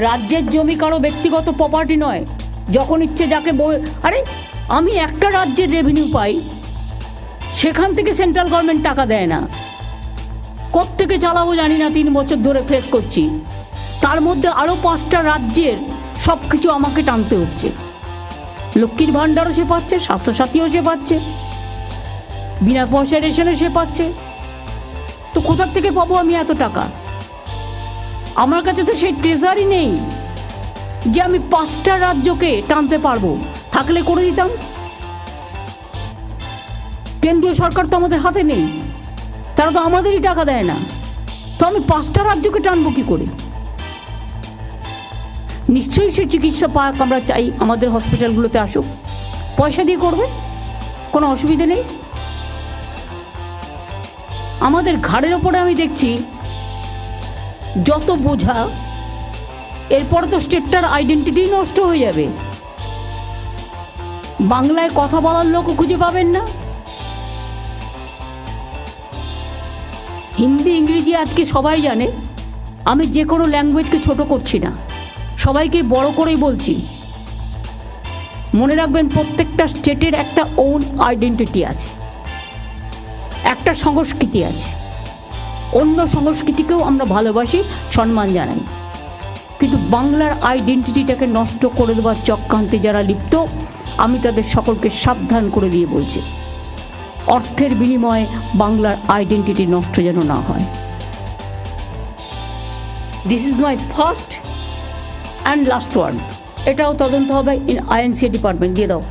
রাজ্যের জমি কারও ব্যক্তিগত প্রপার্টি নয়। যখন ইচ্ছে যাকে আরে, আমি একটা রাজ্যের রেভিনিউ পাই, সেখান থেকে সেন্ট্রাল গভর্নমেন্ট টাকা দেয় না। কোত্থেকে চালাবো জানি না, তিন বছর ধরে ফেস করছি। তার মধ্যে আরও পাঁচটা রাজ্যের সব কিছু আমাকে টানতে হচ্ছে। লক্ষ্মীর ভাণ্ডারও সে পাচ্ছে, স্বাস্থ্যসাথীও সে পাচ্ছে, বিনা পয়সা রেশনে সে পাচ্ছে। তো কোথার থেকে পাবো আমি এত টাকা? আমার কাছে তো সেই ট্রেজারই নেই যে আমি পাঁচটা রাজ্যকে টানতে পারব। থাকলে করে দিতাম। কেন্দ্রীয় সরকার তো আমাদের হাতে নেই। তারা তো আমাদেরই টাকা দেয় না। তো আমি পাঁচটা রাজ্যকে টানবো কি করে? নিশ্চয়ই সে চিকিৎসা পাক আমরা চাই আমাদের হসপিটালগুলোতে আসুক। পয়সা দিয়ে করবে? কোনো অসুবিধে নেই? আমাদের ঘাড়ের ওপরে আমি দেখছি যত বোঝা, এরপরে তো স্টেটটার আইডেন্টিটি নষ্ট হয়ে যাবে। বাংলায় কথা বলার লোকও খুঁজে পাবেন না। হিন্দি, ইংরেজি আজকে সবাই জানে। আমি যে কোনো ল্যাঙ্গুয়েজকে ছোট করছি না। সবাইকে বড় করেই বলছি। মনে রাখবেন, প্রত্যেকটা স্টেটের একটা ওন আইডেন্টিটি আছে। একটা সংস্কৃতি আছে। অন্য সংস্কৃতিকেও আমরা ভালোবাসি, সম্মান জানাই। কিন্তু বাংলার আইডেন্টিটিটাকে নষ্ট করে দেওয়ার চক্রান্তে যারা লিপ্ত, আমি তাদের সকলকে সাবধান করে দিয়ে বলছি, অর্থের বিনিময়ে বাংলার আইডেন্টিটি নষ্ট যেন না হয়। This is my first and last word এটাও তদন্ত হবে ইন আইএনসি ডিপার্টমেন্ট দিয়ে দাও।